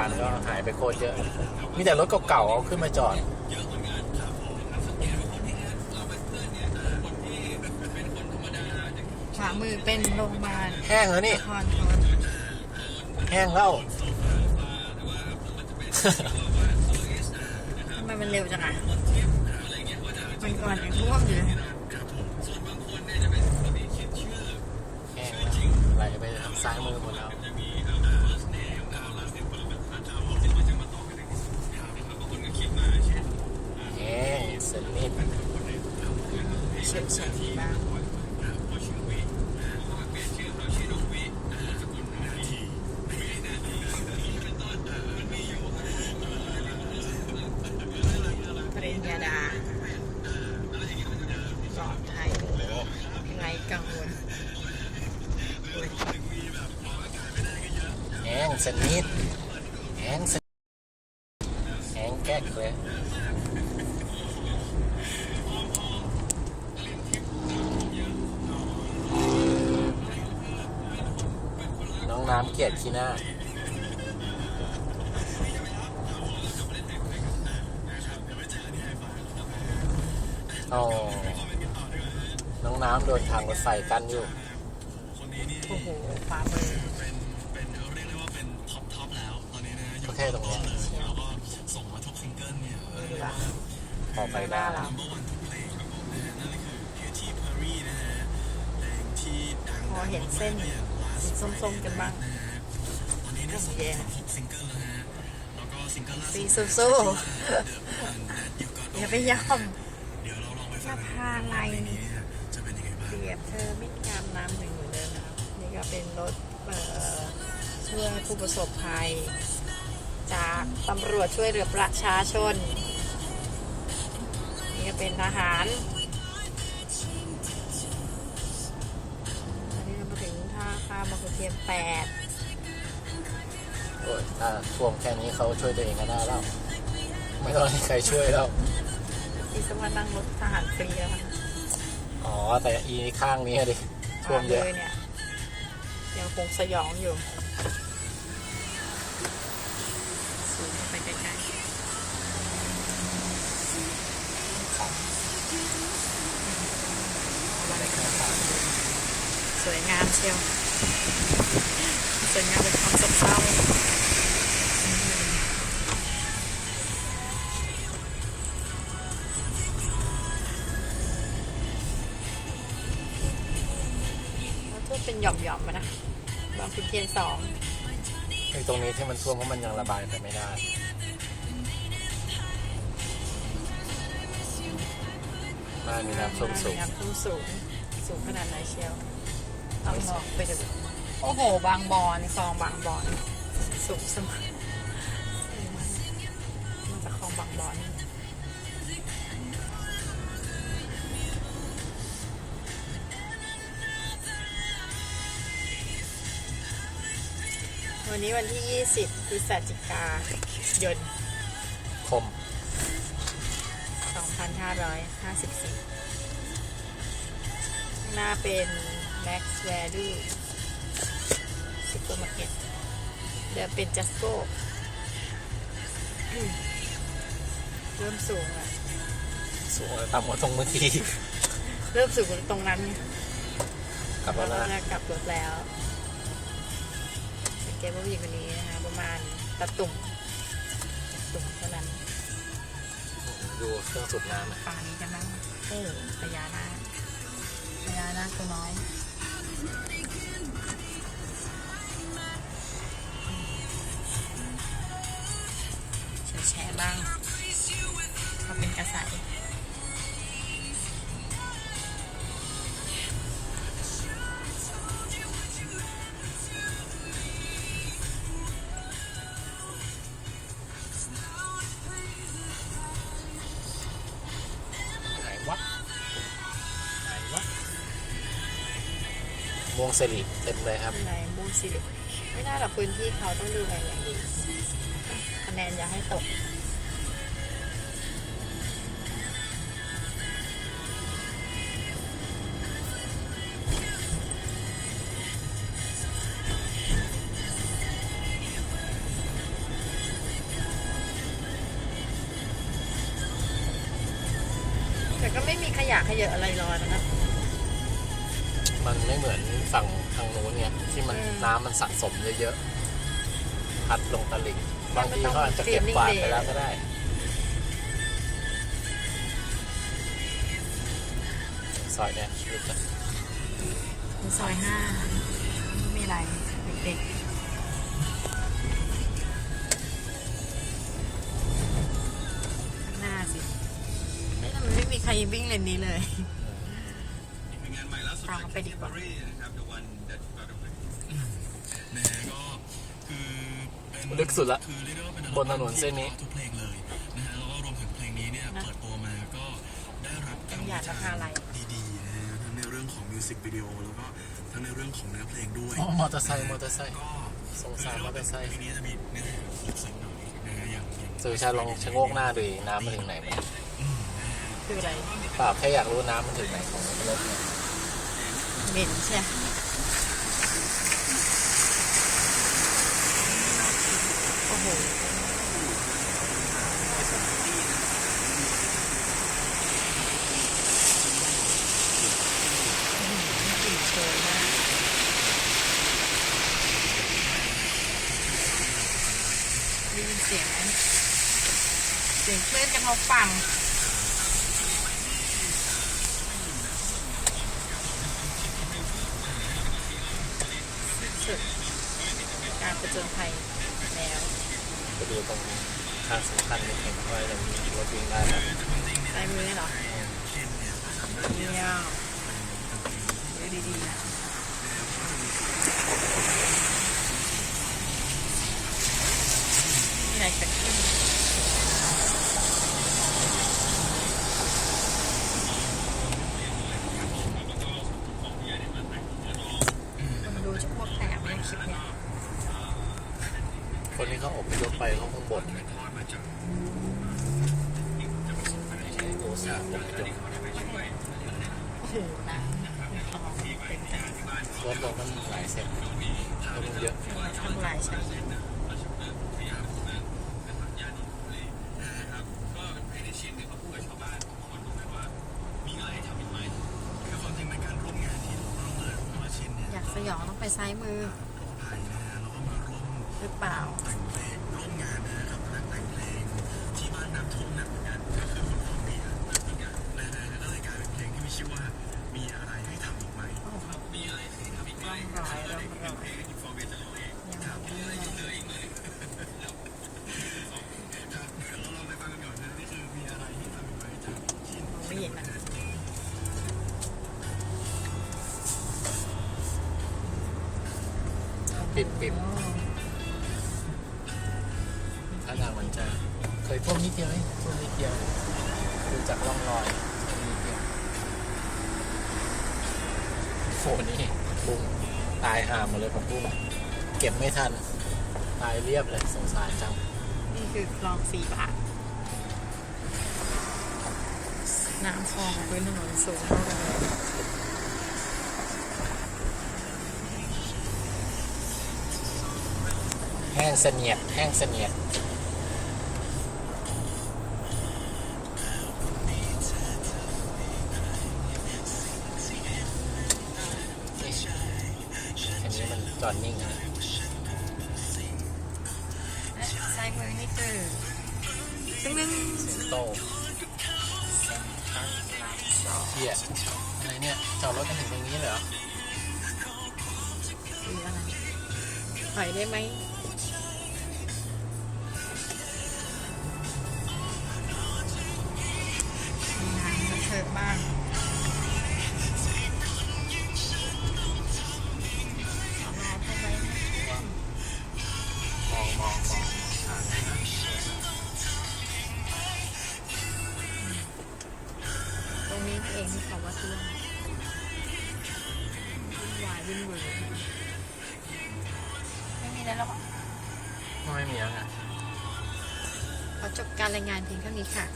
านก็หายไปโคตรเยอะ มีแต่รถเก่าๆเอาขึ้นมาจอดขวามือเป็นโรงพยาบาลแห้งแล้วนี่ นครทนแห้งแล้ว ทำไมมันเร็วจังอะมันก่อนยังท่วมอยู่เลยแห้งแล้วไหลไปทางซ้ายมือหมดแล้วแห้งสนิท เฉียบเฉียบบ้างปริญญาดาปลอดภัยไร้กังวลโอ้ย แห้ง สนิทแห้งสนิทแห้งแก๊กเลยน้องน้ำเกลียดขี้หน้าอ๋อน้องน้ำโดนทางรถไฟกันอยู่ โอ้โหฟ้ามือก็ แค่ตรงเนี้ยดีกว่าพอไปหได้น้าเราพอเห็นเส้นสีส้มๆกันบ้างสีแดงสีสู้ๆอย่าไปยอมสะพานอะไรเปรียบเธอไม่งามน้ำหนึ่งเหมือนเดิมนะครับนี่ก็เป็นรถเอ่อช่วยผู้ประสบภัย จากตำรวจช่วยเหลือประชาชน นี่ก็เป็นทหารตอนนี้เรามาถึงท่าข้ามบางขุนเทียนแปดโอ้ยถ้าท่วมแค่นี้เขาช่วยตัวเองก็ได้แล้ว ไม่ต้องให้ใครช่วยแล้ว ที่สามารถนั่งรถทหารฟรีแล้วค่ะอ๋อ แต่อีข้างนี้ดิท่วมเยอะเลยเนี่ยยังคงสยองอยู่ สวยงามเชียว สวยงามเป็นความสดเศร้าแล้วท่วมเป็นหย่อมๆมานะ บางขุนเทียนสองไอ้ตรงนี้ที่มันท่วมเพราะมันยังระบายไปไม่ได้บ้านมีน้ำท่วมสูง น้ำท่วมสูง สูงขนาดไหนเชียว ต้องลองไปดูโอ้โห บางบอนคลองบางบอนสูงเสมอมาจากคลองบางบอนวันนี้วันที่ 20พฤศจิกายนคม 2554 หน้าเป็น Max Value Supermarket เดิมเป็น Jasco อืมเริ่มสูงอะ สูงเลยต่ำกว่าตรงเมื่อกี้เริ่มสูงตรงนั้นไงกลับมาเราแล้วจะกลับรถแล้วสังเกตว่าผู้หญิงคนนี้นะคะประมาณตะตุ่มตะตุ่มเท่านั้น ดูเครื่องสูบน้ำนะป่านี้จะนั่งเออพญานาคพญานาคตัวน้อย แชร์บ้างเขาเป็นกระสไห ม่วงสิริเต็มเลยครับในมูสิริไม่น่าหรอกพื้นที่เขาต้องดูอะไรอย่างดีคะแนนอย่าให้ตก แต่ก็ไม่มีขยะขยะอะไรรอนะคะ ไม่เหมือนฝั่งทางนู้นเนี่ยที่มันอืมน้ำมันสะสมเยอะๆพัดลงตลิ่งบางทีเขาอาจจะเก็บกวาดไปแล้วก็ได้ ซอยเนี่ยรู้จักมีซอยห้าไม่มีอะไรเด็กๆข้างหน้าสิไม่ทำไมไม่มีใครวิ่งเลนนี้เลยเป็นงานใหม่ล่าสุดตามไปดีกว่านะครับ The One That You Got Away นะฮะก็คือเป็นลึกสุดละคือเรียกได้ว่าเป็นบนถนนเส้นนี้ทุกเพลงเลยนะฮะแล้วก็รวมถึงเพลงนี้เนี่ยนะเปิดตัวมาก็ได้รับเป็นอยากจะพาอะไรดีๆนะฮะทั้งในเรื่องของมิวสิกวิดีโอแล้วก็ทั้งในเรื่องของเนื้อเพลงด้วยอ๋อมอเตอร์ไซค์มอเตอร์ไซค์ก็สงสารมอเตอร์ไซค์เพลงนี้จะมีเนื้อหาลึกซึ้งหน่อยนะฮะอย่างอย่างสื่อชาลองชะโงกหน้าดูดิน้ำมันถึงไหนไหมคืออะไรเปล่าแค่อยากรู้น้ำมันถึงไหนของรถเนี่ย เหม็นใช่ไหมโอ้โหกลิ่นโชยมากได้ยินเสียงไหมเสียงคลื่นกระทบฝั่ง สุด การประจนภัยแล้วไปดูตรงทางสำคัญในเห็นว่าจะมีรถวิ่งได้ไหมใช้มือเหรอเยี่ยมดูดีๆนะมีอะไรเกิดขึ้นคนดูจะพวกแตกไหมคลิปเนี้ย คนที่เขาอพยพไปเขาคงบ่นใช้โอซาอพยพ โอ้โหนะทองเต็มแต่ รถเรามันหลายเส้นรถมันเยอะ ทำลายฉัน ก็ให้ได้ชินเนี่ยเขาพูดกับชาวบ้านของคนดูไหมว่า มีอะไรให้ทำอีกไหมคือควา มจริงเป็นการร่วมงานที่เราร่วมเลยเพราะว่าชินเนี่ยอยากสยองต้องไปซ้ายมือขออภัยนะฮะแล้วก็มาร่วมหรือเปล่าแต่งเพลงร่วมงานนะครับนักแต่งเพลงที่บ้านน้ำท่วมหนัก เป็นเพลงที่มีชื่อว่ามีอะไรให้ทำอีกไหมมีอะไรให้ทำอีกไหมร่ำรอยร่ำรอยเพลงที่ฟอร์เวจะร้องเองยังไม่ได้ครับเดี๋ยวเราลองไปฟังกันก่อนนะนี่คือมีอะไรให้ทำอีกไหมจากชินไม่เห็นนะปิดปิดถ้าทางมันจะเคยท่วมนิดเดียวเองท่วมนิดเดียวดูจากร่องรอยท่วมนิดเดียว โฟนี่บุ้งตายห่าหมดเลยผมบุ้งเก็บไม่ทัน ตายเรียบเลยสงสารจัง นี่คือคลองสี่บาทน้ำคลองพื้นถนนสูงเท่ากันเลยแห้งเสนียดแห้งเสนียด จอดนิ่งอะและซ้ายมือนี่คือตึ้งตึ้งเซนโตเฮียอะไรเนี่ย จอดรถกันถึงตรงนี้เลยเหรอคืออะไรถอยได้ไหมมี นี้เองที่เขาว่าท่วมวุ่นวายวุ่นวายไม่มีอะไรแล้วมั้งไม่มีแล้วไงขอจบการรายงานเพียงเท่านี้ค่ะ